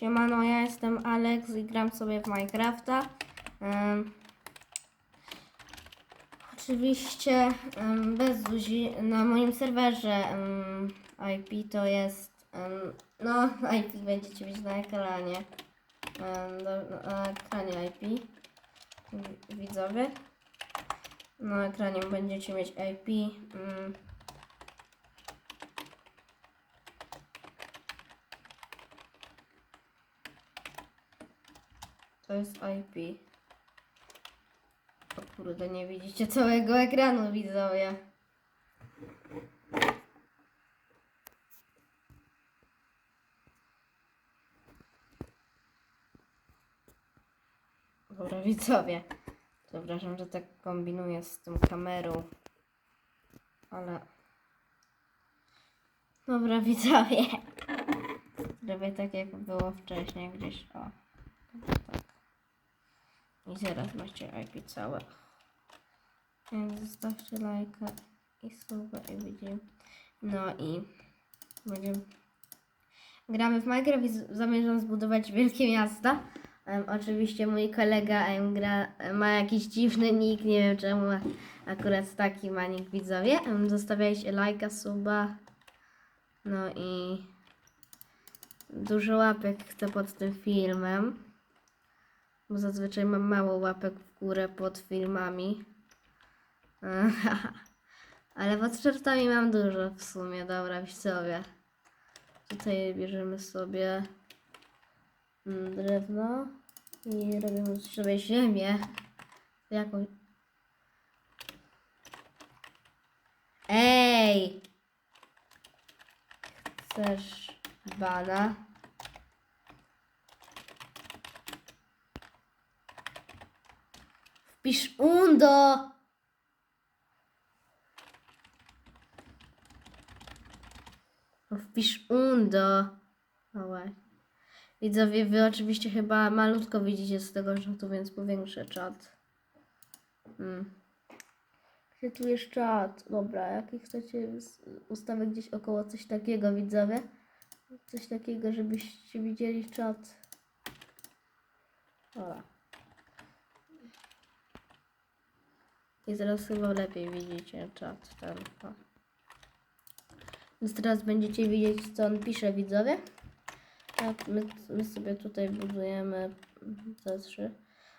Siemano, ja jestem Alex i gram sobie w Minecrafta. Em, oczywiście em, bez Zuzi. Na moim serwerze em, IP to jest... em, no, IP będziecie mieć na ekranie. Em, do, na ekranie IP. wi- Widzowie. Na ekranie będziecie mieć IP. em, To jest IP. O kurde, nie widzicie całego ekranu, widzowie. Dobra, widzowie. Przepraszam, że tak kombinuję z tą kamerą. Ale... Dobra, widzowie. Zrobię tak, jak było wcześniej, gdzieś o. I zaraz macie IP całe. Więc zostawcie lajka i słowa i widzimy. No i będziemy. Gramy w Minecraft i zamierzam zbudować wielkie miasta. Em, oczywiście mój kolega em, gra, ma jakiś dziwny nick, nie wiem czemu akurat taki ma nick widzowie. Em, zostawiajcie lajka, suba. No i dużo łapek chcę pod tym filmem. Bo zazwyczaj mam mało łapek w górę pod filmami. Ale pod shortami mam dużo w sumie. Dobra, widzowie. Tutaj bierzemy sobie mm, drewno i robimy sobie ziemię. Jaką... Ej! Chcesz bana? Wpisz undo! No Wpisz undo. O właśnie. Widzowie, wy oczywiście chyba malutko widzicie z tego czatu, więc powiększę czat. Hmm. Gdzie tu jest czat? Dobra, jaki chcecie us- ustawę gdzieś około coś takiego, widzowie? Coś takiego, żebyście widzieli czat. Dobra. I chyba lepiej widzicie czat ten. Więc teraz będziecie widzieć, co on pisze, widzowie. Tak, my, my sobie tutaj budujemy te trzy.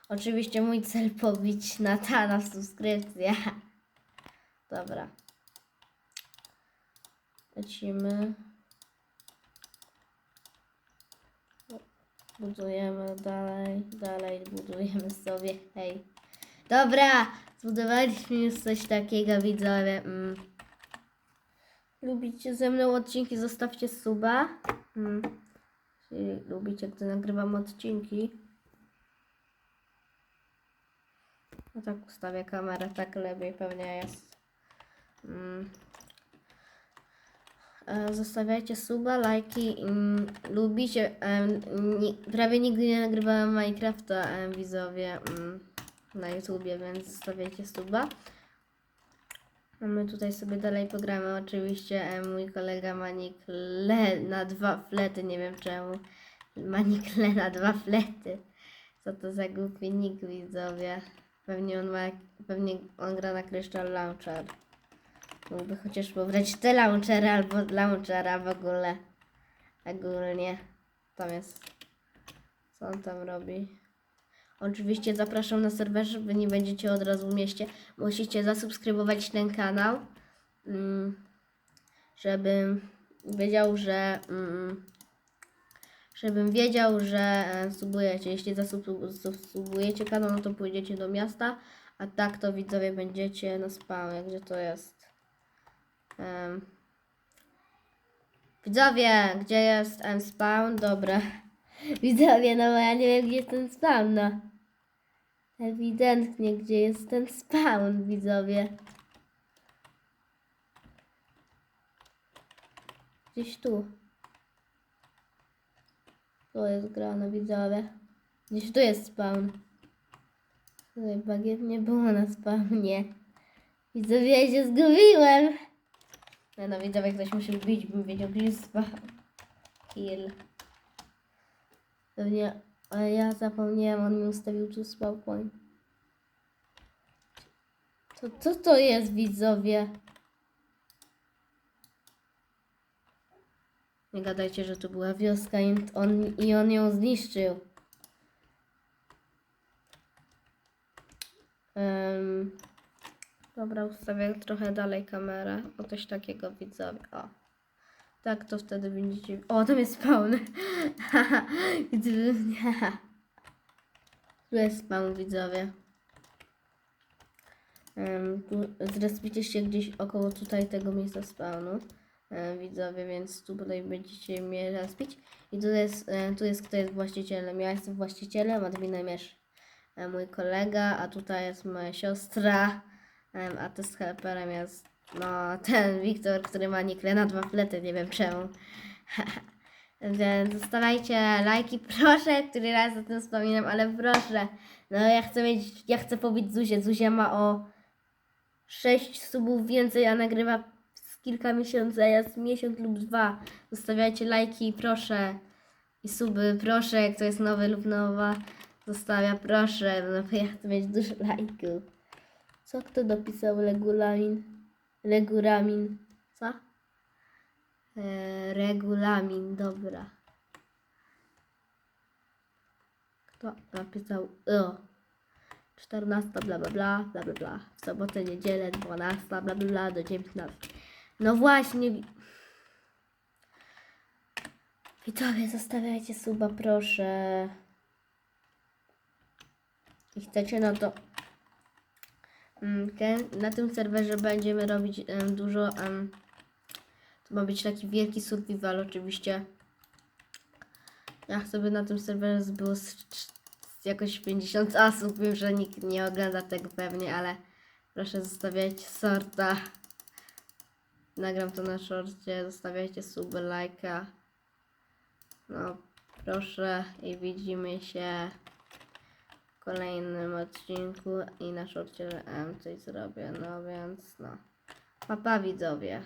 Oczywiście mój cel pobić Natana w subskrypcję. Dobra. Lecimy. Budujemy dalej, dalej budujemy sobie. Hej. Dobra, zbudowaliśmy już coś takiego, widzowie. Mm. Lubicie ze mną odcinki, zostawcie suba. Mm. Jeśli lubicie, gdy nagrywam odcinki. No tak ustawię kamerę, tak lepiej pewnie jest. Mm. E, Zostawiajcie suba, lajki. mm, Lubicie. em, prawie nigdy nie nagrywałem Minecrafta, em, widzowie, mm, na YouTubie, więc zostawiajcie suba. A my tutaj sobie dalej pogramy. Oczywiście e, mój kolega Manik Le na dwa flety, nie wiem czemu. Manik Le na dwa flety. Co to za głupi nick widzowie. Pewnie on ma, pewnie on gra na Crystal Launcher. Mógłby chociaż pobrać te launchery albo launchera w ogóle. Ogólnie. Tam jest. Co on tam robi? Oczywiście zapraszam na serwerze, wy nie będziecie od razu w mieście. Musicie zasubskrybować ten kanał, mm, żebym wiedział, że mm, żebym wiedział, że e, subujecie. Jeśli zasubujecie kanał, no to pójdziecie do miasta, a tak to widzowie będziecie na spamie. Gdzie to jest? Widzowie, gdzie jest em, spawn? Dobra. Widzowie, no bo ja nie wiem, gdzie jest ten spawn, no. Ewidentnie, gdzie jest ten spawn, widzowie. Gdzieś tu. Tu jest grane, widzowie. Gdzieś tu jest spawn. Tutaj bagiet nie było na spawnie. Widzowie, ja się zgubiłem. No, no widzowie, ktoś musi bić, bym wiedział, gdzie jest spawn. Kill. Pewnie, ale ja zapomniałem, on mi ustawił tu spawn point. Co, to jest, widzowie? Nie gadajcie, że tu była wioska i on, i on ją zniszczył. Em, dobra, ustawię trochę dalej kamerę. O coś takiego widzowie. O. Tak to wtedy będziecie. O, tam jest spawn. Tu jest spawn widzowie. Um, tu się gdzieś około tutaj tego miejsca spawnu. E, widzowie, więc tu tutaj będziecie mnie respić. I tu jest, e, tu jest kto jest właścicielem. Ja jestem właścicielem, adminem jest e, mój kolega, a tutaj jest moja siostra, a też helperem jest no ten Wiktor, który ma nikle na dwa flety, nie wiem czemu. Więc zostawiajcie lajki, proszę, który raz o tym wspominam, ale proszę. No ja chcę mieć, ja chcę pobić Zuzię. Zuzia ma o 6 subów więcej, a nagrywa z kilka miesięcy, a ja z miesiąc lub dwa. Zostawiajcie lajki, proszę. I suby, proszę, jak to jest nowy lub nowa, zostawia, proszę, no bo ja chcę mieć dużo lajków. Co kto dopisał regulamin? Regulamin. Co? E, regulamin, dobra. Kto napisał? O. 14, bla bla bla, bla bla bla. W sobotę, niedzielę, 12, bla bla bla, do 19. No właśnie. wi- Widzowie, zostawiajcie suba, proszę. I chcecie, no to Ten, na tym serwerze będziemy robić em, dużo. em, to ma być taki wielki survival, oczywiście. Ja by na tym serwerze było z, z jakoś 50 osób. Wiem, że nikt nie ogląda tego pewnie, ale proszę zostawiajcie sorta. Nagram to na szorcie. Zostawiajcie suby, lajka. No, proszę i widzimy się kolejnym odcinku i na szorcie em, coś zrobię, no więc no. Papa widzowie.